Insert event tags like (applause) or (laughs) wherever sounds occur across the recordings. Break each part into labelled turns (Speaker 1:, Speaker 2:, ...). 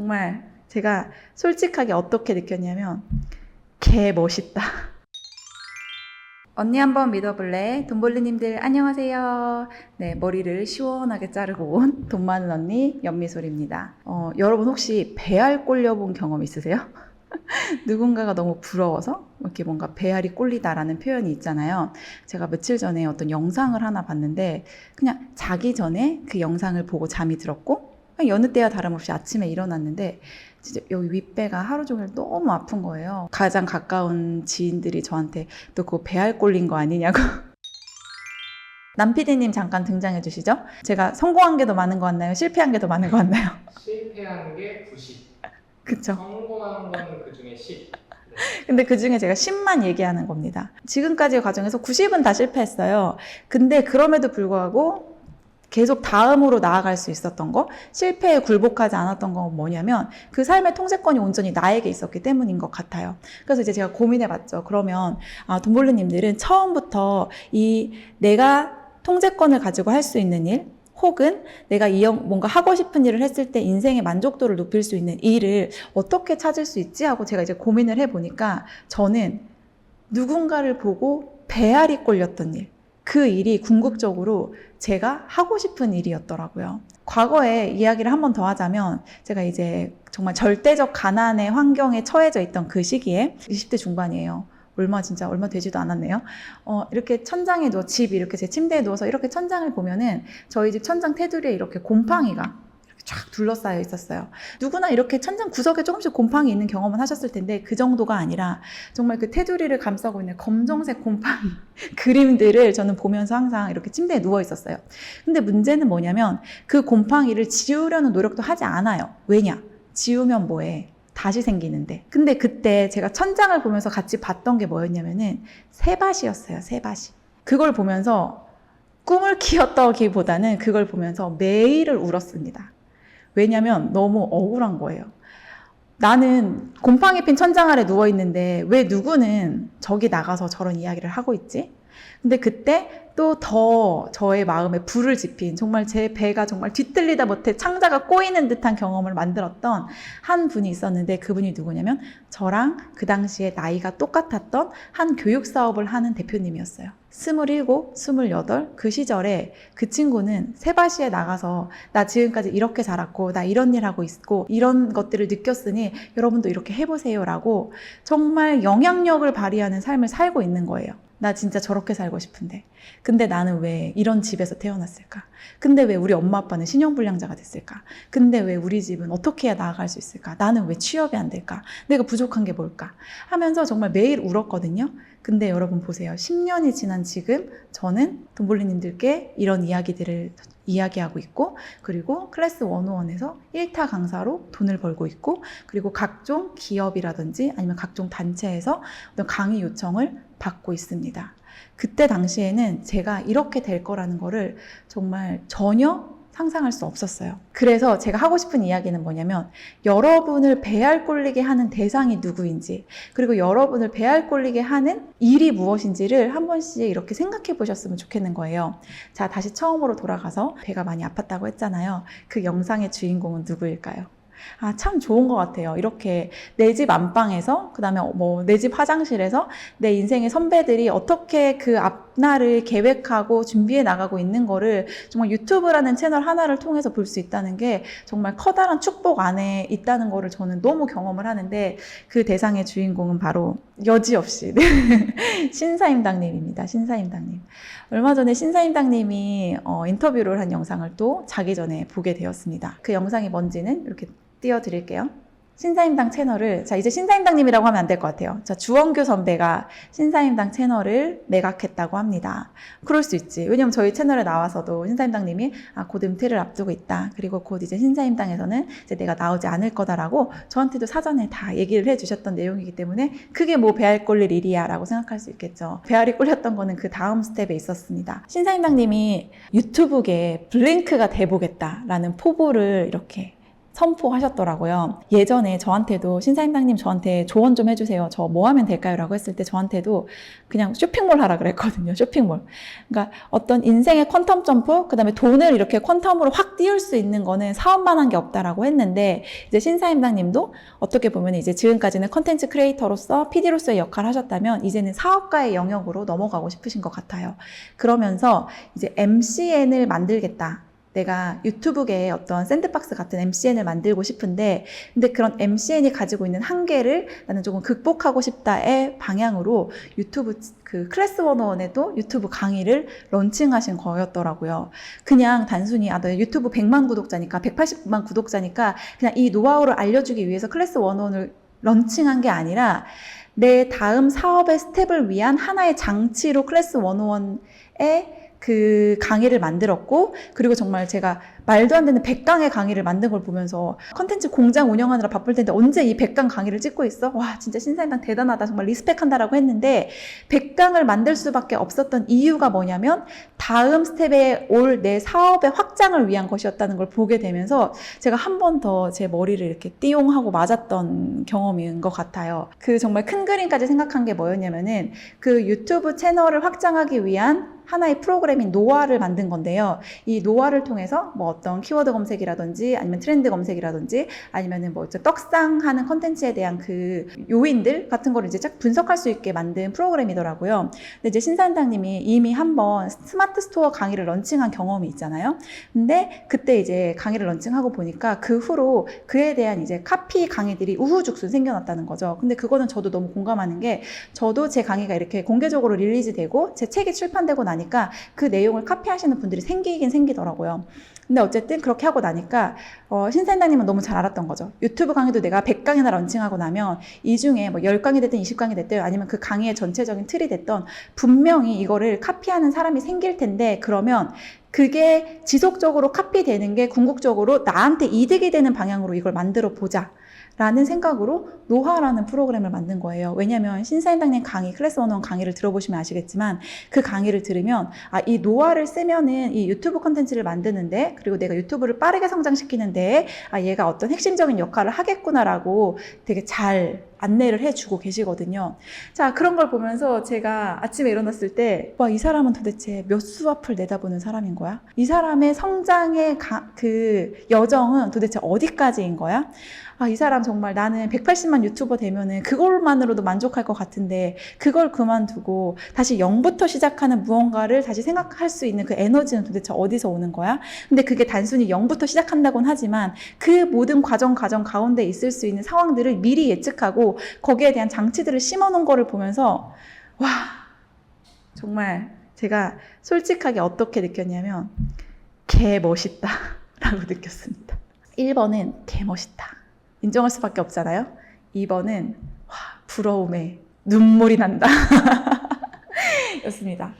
Speaker 1: 정말 제가 솔직하게 어떻게 느꼈냐면 개 멋있다. 언니 한번 믿어볼래? 돈벌리님들 안녕하세요. 네, 머리를 시원하게 자르고 온 돈 많은 언니 연미솔입니다. 어, 여러분 혹시 배알 꼴려본 경험 있으세요? (laughs) 누군가가 너무 부러워서 이렇게 뭔가 배알이 꼴리다라는 표현이 있잖아요. 제가 며칠 전에 어떤 영상을 하나 봤는데 그냥 자기 전에 그 영상을 보고 잠이 들었고 여느 때와 다름없이 아침에 일어났는데 진짜 여기 윗배가 하루 종일 너무 아픈 거예요. 가장 가까운 지인들이 저한테 또 그거 배알 꼴린 거 아니냐고. (laughs) 남PD님 잠깐 등장해 주시죠. 제가 성공한 게 더 많은 거 같나요? 실패한 게 더 많은 거 같나요? (laughs)
Speaker 2: 실패한 게 90,
Speaker 1: 그쵸.
Speaker 2: 성공한 건 그 중에 10.
Speaker 1: 근데 그 중에 제가 10만 얘기하는 겁니다. 지금까지의 과정에서 90은 다 실패했어요. 근데 그럼에도 불구하고 계속 다음으로 나아갈 수 있었던 거, 실패에 굴복하지 않았던 건 뭐냐면 그 삶의 통제권이 온전히 나에게 있었기 때문인 것 같아요. 그래서 이제 제가 고민해 봤죠. 그러면, 아, 돈볼르님들은 처음부터 이 내가 통제권을 가지고 할 수 있는 일, 혹은 내가 이 영- 뭔가 하고 싶은 일을 했을 때 인생의 만족도를 높일 수 있는 일을 어떻게 찾을 수 있지 하고 제가 이제 고민을 해보니까 저는 누군가를 보고 배알이 꼴렸던 일, 그 일이 궁극적으로 제가 하고 싶은 일이었더라고요. 과거에 이야기를 한 번 더 하자면 제가 이제 정말 절대적 가난의 환경에 처해져 있던 그 시기에 20대 중반이에요. 얼마 진짜 얼마 되지도 않았네요. 어, 이렇게 천장에 누워 집 이렇게 제 침대에 누워서 이렇게 천장을 보면은 저희 집 천장 테두리에 이렇게 곰팡이가 쫙 둘러싸여 있었어요. 누구나 이렇게 천장 구석에 조금씩 곰팡이 있는 경험은 하셨을 텐데 그 정도가 아니라 정말 그 테두리를 감싸고 있는 검정색 곰팡이 (laughs) 그림들을 저는 보면서 항상 이렇게 침대에 누워 있었어요. 근데 문제는 뭐냐면 그 곰팡이를 지우려는 노력도 하지 않아요. 왜냐? 지우면 뭐해? 다시 생기는데. 근데 그때 제가 천장을 보면서 같이 봤던 게 뭐였냐면은 새밭이었어요. 새밭이. 그걸 보면서 꿈을 (laughs) 키웠다기보다는 그걸 보면서 매일을 울었습니다. 왜냐면 너무 억울한 거예요. 나는 곰팡이 핀 천장 아래 누워 있는데 왜 누구는 저기 나가서 저런 이야기를 하고 있지? 근데 그때 또 더 저의 마음에 불을 지핀 정말 제 배가 정말 뒤틀리다 못해 창자가 꼬이는 듯한 경험을 만들었던 한 분이 있었는데 그분이 누구냐면 저랑 그 당시에 나이가 똑같았던 한 교육 사업을 하는 대표님이었어요. 스물일곱, 스물여덟 그 시절에 그 친구는 세바시에 나가서 나 지금까지 이렇게 자랐고 나 이런 일 하고 있고 이런 것들을 느꼈으니 여러분도 이렇게 해보세요 라고 정말 영향력을 발휘하는 삶을 살고 있는 거예요. 나 진짜 저렇게 살고 싶은데. 근데 나는 왜 이런 집에서 태어났을까? 근데 왜 우리 엄마 아빠는 신용불량자가 됐을까? 근데 왜 우리 집은 어떻게 해야 나아갈 수 있을까? 나는 왜 취업이 안 될까? 내가 부족한 게 뭘까? 하면서 정말 매일 울었거든요. 근데 여러분 보세요. 10년이 지난 지금 저는 돈볼리님들께 이런 이야기들을 이야기하고 있고 그리고 클래스 101에서 1타 강사로 돈을 벌고 있고 그리고 각종 기업이라든지 아니면 각종 단체에서 어떤 강의 요청을 받고 있습니다. 그때 당시에는 제가 이렇게 될 거라는 거를 정말 전혀 상상할 수 없었어요. 그래서 제가 하고 싶은 이야기는 뭐냐면 여러분을 배알 꼴리게 하는 대상이 누구인지 그리고 여러분을 배알 꼴리게 하는 일이 무엇인지를 한 번씩 이렇게 생각해 보셨으면 좋겠는 거예요. 자, 다시 처음으로 돌아가서 배가 많이 아팠다고 했잖아요. 그 영상의 주인공은 누구일까요? 아, 참 좋은 것 같아요. 이렇게 내 집 안방에서, 그 다음에 뭐 내 집 화장실에서 내 인생의 선배들이 어떻게 그 앞 날을 계획하고 준비해 나가고 있는 거를 정말 유튜브라는 채널 하나를 통해서 볼 수 있다는 게 정말 커다란 축복 안에 있다는 거를 저는 너무 경험을 하는데 그 대상의 주인공은 바로 여지없이 (laughs) 네. 신사임당님입니다. 신사임당님. 얼마 전에 신사임당님이 어, 인터뷰를 한 영상을 또 자기 전에 보게 되었습니다. 그 영상이 뭔지는 이렇게 띄워드릴게요. 신사임당 채널을 자 이제 신사임당님이라고 하면 안 될 것 같아요. 자 주원규 선배가 신사임당 채널을 매각했다고 합니다. 그럴 수 있지. 왜냐면 저희 채널에 나와서도 신사임당님이 아, 곧 은퇴를 앞두고 있다. 그리고 곧 이제 신사임당에서는 이제 내가 나오지 않을 거다라고 저한테도 사전에 다 얘기를 해주셨던 내용이기 때문에 그게 뭐 배알 꼴릴 일이야라고 생각할 수 있겠죠. 배알이 꼴렸던 거는 그 다음 스텝에 있었습니다. 신사임당님이 유튜브계 블링크가 돼보겠다라는 포부를 이렇게 선포하셨더라고요. 예전에 저한테도 신사임당님 저한테 조언 좀 해주세요. 저 뭐 하면 될까요? 라고 했을 때 저한테도 그냥 쇼핑몰 하라 그랬거든요. 쇼핑몰. 그러니까 어떤 인생의 퀀텀 점프, 그 다음에 돈을 이렇게 퀀텀으로 확 띄울 수 있는 거는 사업만 한 게 없다라고 했는데 이제 신사임당님도 어떻게 보면 이제 지금까지는 컨텐츠 크리에이터로서 PD로서의 역할을 하셨다면 이제는 사업가의 영역으로 넘어가고 싶으신 것 같아요. 그러면서 이제 MCN을 만들겠다. 내가 유튜브계의 어떤 샌드박스 같은 MCN을 만들고 싶은데, 근데 그런 MCN이 가지고 있는 한계를 나는 조금 극복하고 싶다의 방향으로 유튜브 그 클래스 101에도 유튜브 강의를 런칭하신 거였더라고요. 그냥 단순히 아, 나 유튜브 100만 구독자니까 180만 구독자니까 그냥 이 노하우를 알려주기 위해서 클래스 101을 런칭한 게 아니라 내 다음 사업의 스텝을 위한 하나의 장치로 클래스 101에 그 강의를 만들었고 그리고 정말 제가 말도 안 되는 100강의 강의를 만든 걸 보면서 컨텐츠 공장 운영하느라 바쁠 텐데 언제 이 100강 강의를 찍고 있어? 와 진짜 신사임당 대단하다 정말 리스펙한다라고 했는데 100강을 만들 수밖에 없었던 이유가 뭐냐면 다음 스텝에 올 내 사업의 확장을 위한 것이었다는 걸 보게 되면서 제가 한 번 더 제 머리를 이렇게 띠용하고 맞았던 경험인 것 같아요. 그 정말 큰 그림까지 생각한 게 뭐였냐면은 그 유튜브 채널을 확장하기 위한 하나의 프로그램인 노아를 만든 건데요. 이 노아를 통해서 뭐 어떤 키워드 검색이라든지 아니면 트렌드 검색이라든지 아니면은 뭐 떡상하는 컨텐츠에 대한 그 요인들 같은 거를 이제 쫙 분석할 수 있게 만든 프로그램이더라고요. 근데 이제 신사임당님이 이미 한번 스마트 스토어 강의를 런칭한 경험이 있잖아요. 근데 그때 이제 강의를 런칭하고 보니까 그 후로 그에 대한 이제 카피 강의들이 우후죽순 생겨났다는 거죠. 근데 그거는 저도 너무 공감하는 게 저도 제 강의가 이렇게 공개적으로 릴리즈되고 제 책이 출판되고 나니까 그 내용을 카피하시는 분들이 생기긴 생기더라고요. 근데 어쨌든 그렇게 하고 나니까 어, 신사임당님은 너무 잘 알았던 거죠. 유튜브 강의도 내가 100강이나 런칭하고 나면 이 중에 뭐 10강이 됐든 20강이 됐든 아니면 그 강의의 전체적인 틀이 됐던 분명히 이거를 카피하는 사람이 생길 텐데 그러면 그게 지속적으로 카피되는 게 궁극적으로 나한테 이득이 되는 방향으로 이걸 만들어 보자. 라는 생각으로 노화라는 프로그램을 만든 거예요. 왜냐하면 신사임당님 강의, 클래스 101 강의를 들어보시면 아시겠지만 그 강의를 들으면 아, 이 노화를 쓰면은 이 유튜브 컨텐츠를 만드는데 그리고 내가 유튜브를 빠르게 성장시키는데 아, 얘가 어떤 핵심적인 역할을 하겠구나라고 되게 잘 안내를 해주고 계시거든요. 자, 그런 걸 보면서 제가 아침에 일어났을 때, 와, 이 사람은 도대체 몇 수 앞을 내다보는 사람인 거야? 이 사람의 성장의 가- 그 여정은 도대체 어디까지인 거야? 아, 이 사람 정말 나는 180만 유튜버 되면은 그걸만으로도 만족할 것 같은데 그걸 그만두고 다시 0부터 시작하는 무언가를 다시 생각할 수 있는 그 에너지는 도대체 어디서 오는 거야? 근데 그게 단순히 0부터 시작한다고는 하지만 그 모든 과정 과정 가운데 있을 수 있는 상황들을 미리 예측하고 거기에 대한 장치들을 심어 놓은 거를 보면서 와, 정말 제가 솔직하게 어떻게 느꼈냐면 개 멋있다 라고 (laughs) 느꼈습니다. 1번은 개 멋있다. 인정할 수밖에 없잖아요. 2번은 와, 부러움에 눈물이 난다. (laughs) 였습니다.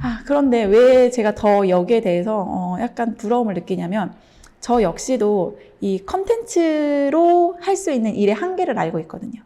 Speaker 1: 아, 그런데 왜 제가 더 여기에 대해서 어, 약간 부러움을 느끼냐면 저 역시도 이 컨텐츠로 할 수 있는 일의 한계를 알고 있거든요.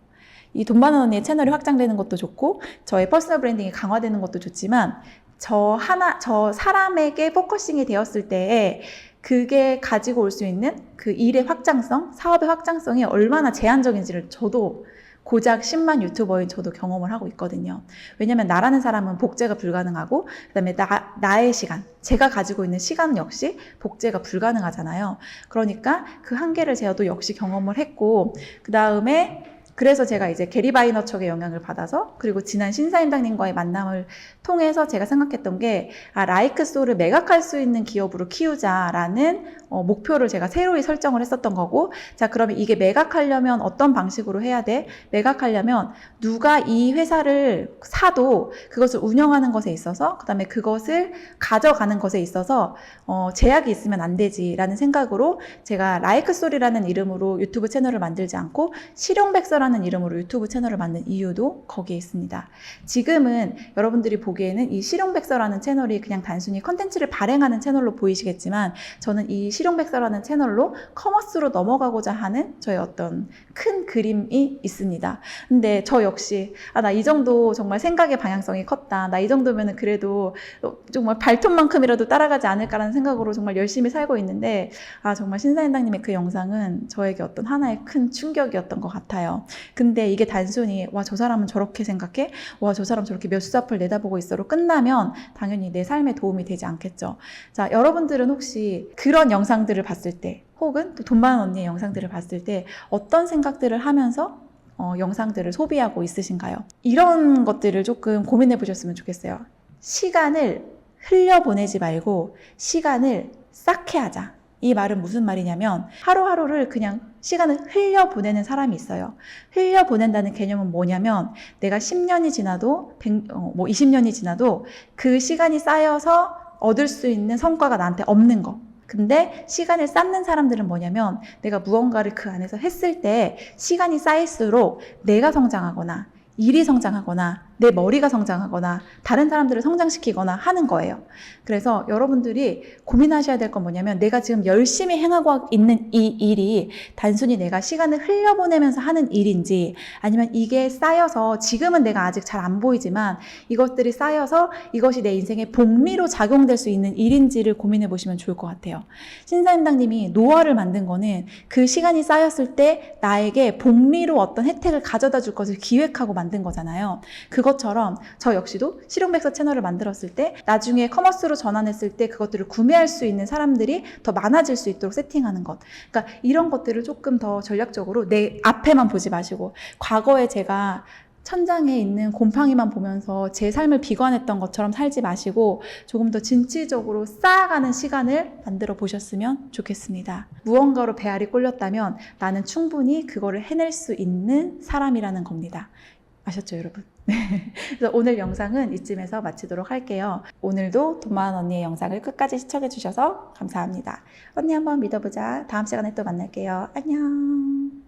Speaker 1: 이 돈 많은 언니의 채널이 확장되는 것도 좋고 저의 퍼스널 브랜딩이 강화되는 것도 좋지만 저 하나 저 사람에게 포커싱이 되었을 때에 그게 가지고 올 수 있는 그 일의 확장성, 사업의 확장성이 얼마나 제한적인지를 저도 고작 10만 유튜버인 저도 경험을 하고 있거든요. 왜냐면 나라는 사람은 복제가 불가능하고 그다음에 나, 나의 시간, 제가 가지고 있는 시간 역시 복제가 불가능하잖아요. 그러니까 그 한계를 제가 또 역시 경험을 했고 그다음에 그래서 제가 이제 게리 바이너 척의 영향을 받아서 그리고 지난 신사임당님과의 만남을 통해서 제가 생각했던 게 아, 라이크 소를 매각할 수 있는 기업으로 키우자라는 어, 목표를 제가 새로이 설정을 했었던 거고 자 그러면 이게 매각하려면 어떤 방식으로 해야 돼? 매각하려면 누가 이 회사를 사도 그것을 운영하는 것에 있어서 그 다음에 그것을 가져가는 것에 있어서 어, 제약이 있으면 안 되지라는 생각으로 제가 라이크 소리라는 이름으로 유튜브 채널을 만들지 않고 실용백서라는 이름으로 유튜브 채널을 만든 이유도 거기에 있습니다. 지금은 여러분들이 보기에는 이 실용백서라는 채널이 그냥 단순히 컨텐츠를 발행하는 채널로 보이시겠지만 저는 이 실용 백서라는 채널로 커머스로 넘어가고자 하는 저의 어떤 큰 그림이 있습니다. 근데 저 역시 아 나 이 정도 정말 생각의 방향성이 컸다. 나 이 정도면은 그래도 어, 정말 발톱만큼이라도 따라가지 않을까라는 생각으로 정말 열심히 살고 있는데 아 정말 신사임당님의 그 영상은 저에게 어떤 하나의 큰 충격이었던 것 같아요. 근데 이게 단순히 와 저 사람은 저렇게 생각해? 와 저 사람 저렇게 몇 수 앞을 내다보고 있어로 끝나면 당연히 내 삶에 도움이 되지 않겠죠. 자 여러분들은 혹시 그런 영상 들을 봤을 때 혹은 또돈 많은 언니의 영상들을 봤을 때 어떤 생각들을 하면서 어, 영상들을 소비하고 있으신가요? 이런 것들을 조금 고민해 보셨으면 좋겠어요. 시간을 흘려보내지 말고 시간을 쌓게 하자. 이 말은 무슨 말이냐면 하루하루를 그냥 시간을 흘려보내는 사람이 있어요. 흘려보낸다는 개념은 뭐냐면 내가 10년이 지나도 100, 어, 뭐 20년이 지나도 그 시간이 쌓여서 얻을 수 있는 성과가 나한테 없는 거. 근데 시간을 쌓는 사람들은 뭐냐면 내가 무언가를 그 안에서 했을 때 시간이 쌓일수록 내가 성장하거나 일이 성장하거나 내 머리가 성장하거나 다른 사람들을 성장시키거나 하는 거예요. 그래서 여러분들이 고민하셔야 될 건 뭐냐면 내가 지금 열심히 행하고 있는 이 일이 단순히 내가 시간을 흘려보내면서 하는 일인지 아니면 이게 쌓여서 지금은 내가 아직 잘 안 보이지만 이것들이 쌓여서 이것이 내 인생의 복리로 작용될 수 있는 일인지를 고민해 보시면 좋을 것 같아요. 신사임당님이 노화를 만든 거는 그 시간이 쌓였을 때 나에게 복리로 어떤 혜택을 가져다 줄 것을 기획하고 만든 거잖아요. 그 것처럼 저 역시도 실용백서 채널을 만들었을 때 나중에 커머스로 전환했을 때 그것들을 구매할 수 있는 사람들이 더 많아질 수 있도록 세팅하는 것. 그러니까 이런 것들을 조금 더 전략적으로 내 앞에만 보지 마시고 과거에 제가 천장에 있는 곰팡이만 보면서 제 삶을 비관했던 것처럼 살지 마시고 조금 더 진취적으로 쌓아가는 시간을 만들어 보셨으면 좋겠습니다. 무언가로 배알이 꼴렸다면 나는 충분히 그거를 해낼 수 있는 사람이라는 겁니다. 아셨죠, 여러분? 네. 그래서 오늘 영상은 이쯤에서 마치도록 할게요. 오늘도 돈만 언니의 영상을 끝까지 시청해 주셔서 감사합니다. 언니 한번 믿어보자. 다음 시간에 또 만날게요. 안녕.